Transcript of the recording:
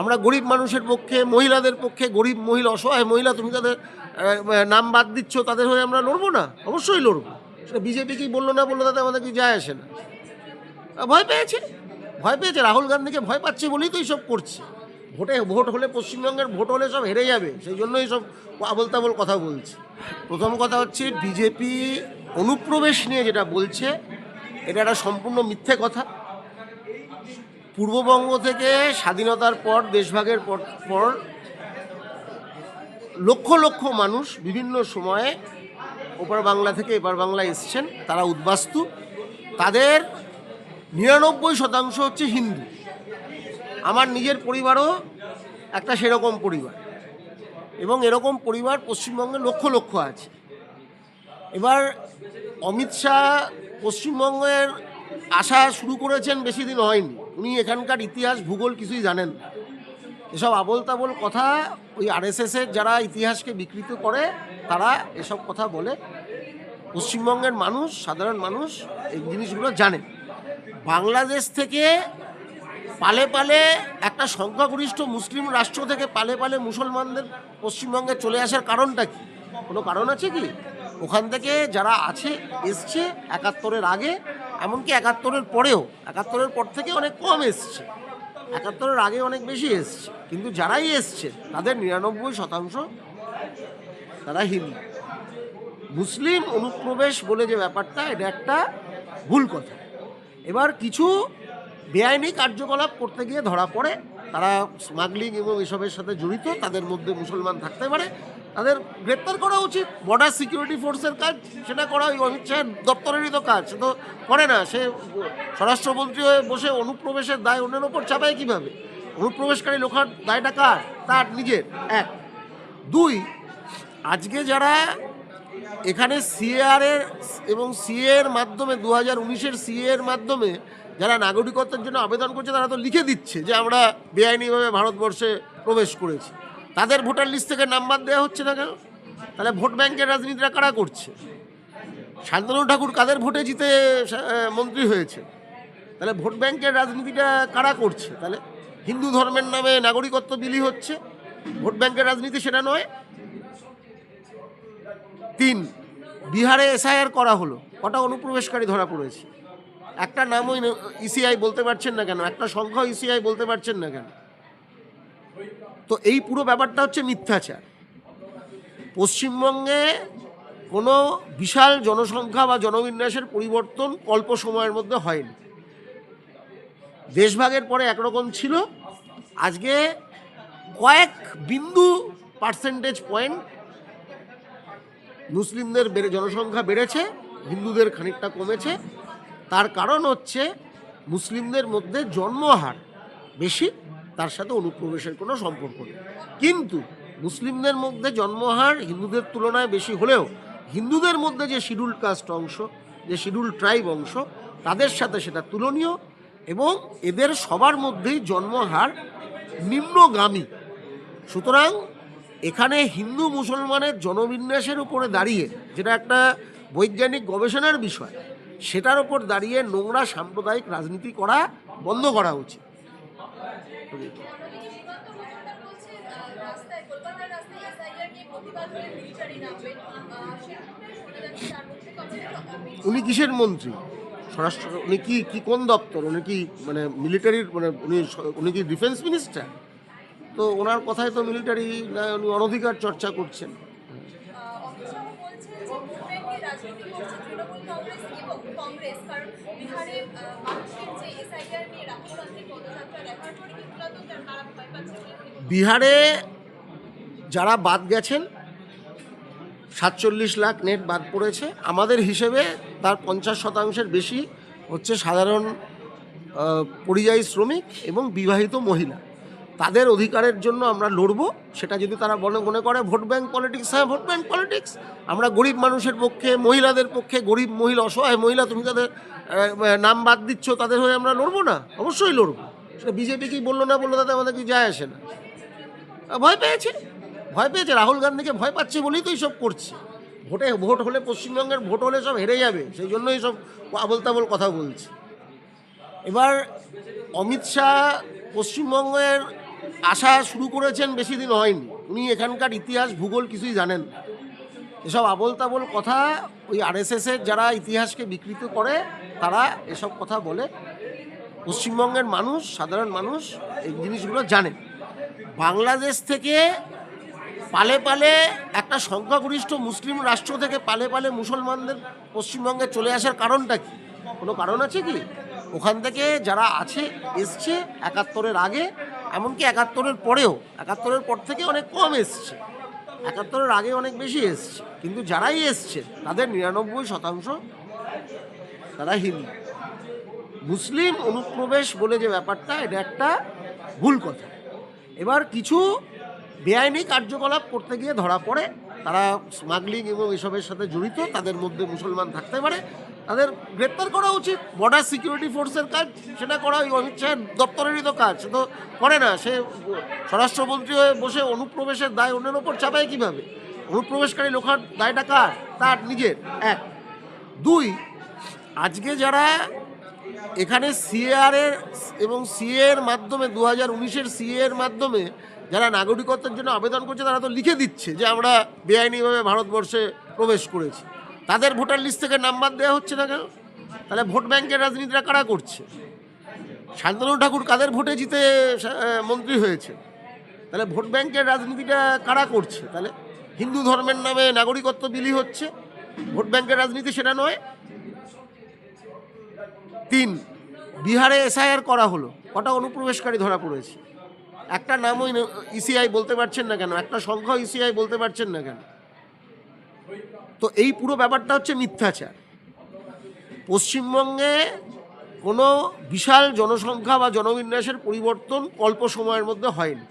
আমরা গরিব মানুষের পক্ষে, মহিলাদের পক্ষে, গরিব মহিলা, অসহায় মহিলা, তুমি তাদের নাম বাদ দিচ্ছ, তাদের হয়ে আমরা লড়বো না? অবশ্যই লড়বো। সেটা বিজেপি কি বলল না বলল, তাতে আমাদের কি যায় আসে না। ভয় পেয়েছে। ভয় পেয়েছে। রাহুল গান্ধীকে ভয় পাচ্ছে বলেই তো এইসব করছে। ভোটে, ভোট হলে, পশ্চিমবঙ্গের ভোট হলে সব হেরে যাবে। সেই জন্যই সব আবল তাবল কথা বলছে। প্রথম কথা হচ্ছে, বিজেপি অনুপ্রবেশ নিয়ে যেটা বলছে, এটা একটা সম্পূর্ণ মিথ্যে কথা। পূর্ববঙ্গ থেকে স্বাধীনতার পর, দেশভাগের পর পর লক্ষ লক্ষ মানুষ বিভিন্ন সময়ে ওপার বাংলা থেকে এপার বাংলা এসছেন, তারা উদ্বাস্তু। তাদের নিরানব্বই শতাংশ হচ্ছে হিন্দু। আমার নিজের পরিবারও একটা সেরকম পরিবার এবং এরকম পরিবার পশ্চিমবঙ্গে লক্ষ লক্ষ আছে। এবার অমিত শাহ পশ্চিমবঙ্গের আসা শুরু করেছেন, বেশি দিন হয়নি। উনি এখানকার ইতিহাস, ভূগোল কিছুই জানেন এসব আবল তাবল কথা ওই আরএসএসের যারা ইতিহাসকে বিকৃত করে, তারা এসব কথা বলে। পশ্চিমবঙ্গের মানুষ, সাধারণ মানুষ এই জিনিসগুলো জানে। বাংলাদেশ থেকে পালে পালে একটা সংখ্যাগরিষ্ঠ মুসলিম রাষ্ট্র থেকে পালে পালে মুসলমানদের পশ্চিমবঙ্গে চলে আসার কারণটা কি? কোনো কারণ আছে কি? ওখান থেকে যারা আছে, এসছে, একাত্তরের আগে এমনকি একাত্তরের পরেও, একাত্তরের পর থেকে অনেক কম এসছে। একাত্তরের আগে অনেক বেশি এসছে। কিন্তু যারাই এসছে, তাদের নিরানব্বই শতাংশ তারা হিন্দু। মুসলিম অনুপ্রবেশ বলে যে ব্যাপারটা, এটা একটা ভুল কথা। এবার কিছু বেআইনি কার্যকলাপ করতে গিয়ে ধরা পড়ে তারা স্মাগলিং এবং এসবের সাথে জড়িত, তাদের মধ্যে মুসলমান থাকতে পারে। তাদের গ্রেপ্তার করা উচিত। বর্ডার সিকিউরিটি ফোর্সের কাজ, সেটা করা ওই অমিত শাহের দপ্তরেরই তো কাজ। সে তো করে না। সে স্বরাষ্ট্রমন্ত্রী হয়ে বসে অনুপ্রবেশের দায় অন্যের ওপর চাপায় কীভাবে? অনুপ্রবেশকারী লোকার দায়টা কার? তার নিজের। এক। দুই, আজকে যারা এখানে সিএআর এবং সিএ এর মাধ্যমে দু হাজার উনিশের সিএ এর মাধ্যমে যারা নাগরিকত্বের জন্য আবেদন করছে, তারা তো লিখে দিচ্ছে যে আমরা বেআইনিভাবে ভারতবর্ষে প্রবেশ করেছি। তাদের ভোটার লিস্ট থেকে নাম্বার দেওয়া হচ্ছে না কেন? তাহলে ভোট ব্যাংকের রাজনীতিটা কারা করছে? শান্তনু ঠাকুর কাদের ভোটে জিতে মন্ত্রী হয়েছে? তাহলে ভোট ব্যাংকের রাজনীতিটা কারা করছে? তাহলে হিন্দু ধর্মের নামে নাগরিকত্ব বিলি হচ্ছে, ভোট ব্যাংকের রাজনীতি সেটা নয়। তিন, বিহারে এসআইআর করা হলো, কটা অনুপ্রবেশকারী ধরা পড়েছে? একটা নামও ইসিআই বলতে পারছেন না কেন? একটা সংখ্যা ইসিআই বলতে পারছেন না কেন? তো এই পুরো ব্যাপারটা হচ্ছে মিথ্যাচার। পশ্চিমবঙ্গে কোনো বিশাল জনসংখ্যা বা জনবিন্যাসের পরিবর্তন অল্প সময়ের মধ্যে হয়নি। দেশভাগের পরে একরকম ছিল। আজকে কয়েক বিন্দু পার্সেন্টেজ পয়েন্ট মুসলিমদের বেড়ে জনসংখ্যা বেড়েছে, হিন্দুদের খানিকটা কমেছে। তার কারণ হচ্ছে মুসলিমদের মধ্যে জন্মহার বেশি, তার সাথে অনুপ্রবেশের কোনো সম্পর্ক নেই। কিন্তু মুসলিমদের মধ্যে জন্মহার হিন্দুদের তুলনায় বেশি হলেও হিন্দুদের মধ্যে যে শিডিউল কাস্ট অংশ, যে শিডিউল ট্রাইব অংশ, তাদের সাথে সেটা তুলনীয় এবং এদের সবার মধ্যেই জন্মহার নিম্নগামী। সুতরাং এখানে হিন্দু মুসলমানের জনবিন্যাসের উপরে দাঁড়িয়ে যেটা একটা বৈজ্ঞানিক গবেষণার বিষয় সেটার উপর দাঁড়িয়ে নোংরা সাম্প্রদায়িক রাজনীতি করা বন্ধ করা উচিত। উনি কিসের মন্ত্রী? স্বরাষ্ট্র, উনি কি কি কোন দপ্তর? উনি কি মানে মিলিটারির মানে উনি উনি কি ডিফেন্স মিনিস্টার তো ওনার কথায় তো মিলিটারি উনি অনধিকার চর্চা করছেন। কারণ মানুষের যে এসআইআর নিয়ে গান্ধীর পদযাত্রা দেখার পরে কি মূলত তারা ভয় পাচ্ছে? বিহারে যারা বাদ গেছেন, সাতচল্লিশ লাখ নেট বাদ পড়েছে আমাদের হিসেবে তার পঞ্চাশ শতাংশের বেশি হচ্ছে সাধারণ পরিযায়ী শ্রমিক এবং বিবাহিত মহিলা তাদের অধিকারের জন্য আমরা লড়ব, সেটা যদি তারা মনে মনে করে ভোট ব্যাঙ্ক পলিটিক্স হ্যাঁ ভোট ব্যাংক পলিটিক্স। আমরা গরিব মানুষের পক্ষে, মহিলাদের পক্ষে, গরিব মহিলা, অসহায় মহিলা, তুমি তাদের নাম বাদ দিচ্ছ, তাদের হয়ে আমরা লড়বো না, অবশ্যই লড়বো। সেটা বিজেপি কি বলল না বলল, তাতে আমাদের কি যায় আসে না। ভয় পেয়েছে ভয় পেয়েছে, রাহুল গান্ধীকে ভয় পাচ্ছে বলেই তো এইসব করছে। ভোটে, ভোট হলে, পশ্চিমবঙ্গের ভোট হলে সব হেরে যাবে, সেই জন্যই সব আবল তাবল কথা বলছে। এবার অমিত শাহ পশ্চিমবঙ্গের আসা শুরু করেছেন, বেশি দিন হয়নি। উনি এখানকার ইতিহাস, ভূগোল কিছুই জানেন না। এসব আবল তাবল কথা ওই আরএসএসের যারা ইতিহাসকে বিকৃত করে, তারা এসব কথা বলে। পশ্চিমবঙ্গের মানুষ, সাধারণ মানুষ এই জিনিসগুলো জানে। বাংলাদেশ থেকে পালে পালে একটা সংখ্যাগরিষ্ঠ মুসলিম রাষ্ট্র থেকে পালে পালে মুসলমানদের পশ্চিমবঙ্গে চলে আসার কারণটা কি? কোনো কারণ আছে কি? ওখান থেকে যারা আছে, এসছে, একাত্তরের আগে এমনকি একাত্তরের পরেও, একাত্তরের পর থেকে অনেক কম এসছে। একাত্তরের আগে অনেক বেশি এসছে। কিন্তু যারাই এসছে, তাদের নিরানব্বই শতাংশ তারা হিন্দু। মুসলিম অনুপ্রবেশ বলে যে ব্যাপারটা, এটা একটা ভুল কথা। এবার কিছু বেআইনি কার্যকলাপ করতে গিয়ে ধরা পড়ে, তারা স্মাগলিং এবং এসবের সাথে জড়িত, তাদের মধ্যে মুসলমান থাকতে পারে। তাদের গ্রেপ্তার করা উচিত। বর্ডার সিকিউরিটি ফোর্সের কাজ সেটা করা অমিত শাহের দপ্তরেরই তো কাজ, সে তো করে না। সে স্বরাষ্ট্রমন্ত্রী হয়ে বসে অনুপ্রবেশের দায় অন্যের ওপর চাপায় কীভাবে? অনুপ্রবেশকারী লোকার দায়টা কার? তার, নিজের। এক। দুই, আজকে যারা এখানে সিএআর এবং সিএ এর মাধ্যমে দু হাজার উনিশের সিএ এর মাধ্যমে যারা নাগরিকত্বের জন্য আবেদন করছে, তারা তো লিখে দিচ্ছে যে আমরা বেআইনিভাবে ভারতবর্ষে প্রবেশ করেছি। তাদের ভোটার লিস্ট থেকে নাম্বার দেওয়া হচ্ছে না কেন? তাহলে ভোট ব্যাংকের রাজনীতিটা কারা করছে? শান্তনু ঠাকুর কাদের ভোটে জিতে মন্ত্রী হয়েছে? তাহলে ভোট ব্যাংকের রাজনীতিটা কারা করছে? তাহলে হিন্দু ধর্মের নামে নাগরিকত্ব বিলি হচ্ছে, ভোট ব্যাংকের রাজনীতি সেটা নয়। তিন, বিহারে এসআইআর করা হলো, কটা অনুপ্রবেশকারী ধরা পড়েছে? একটা নামও ইসিআই বলতে পারছেন না কেন? একটা সংখ্যা ইসিআই বলতে পারছেন না কেন? তো এই পুরো ব্যাপারটা হচ্ছে মিথ্যাচার। পশ্চিমবঙ্গে কোনো বিশাল জনসংখ্যা বা জনবিন্যাসের পরিবর্তন অল্প সময়ের মধ্যে হয়নি।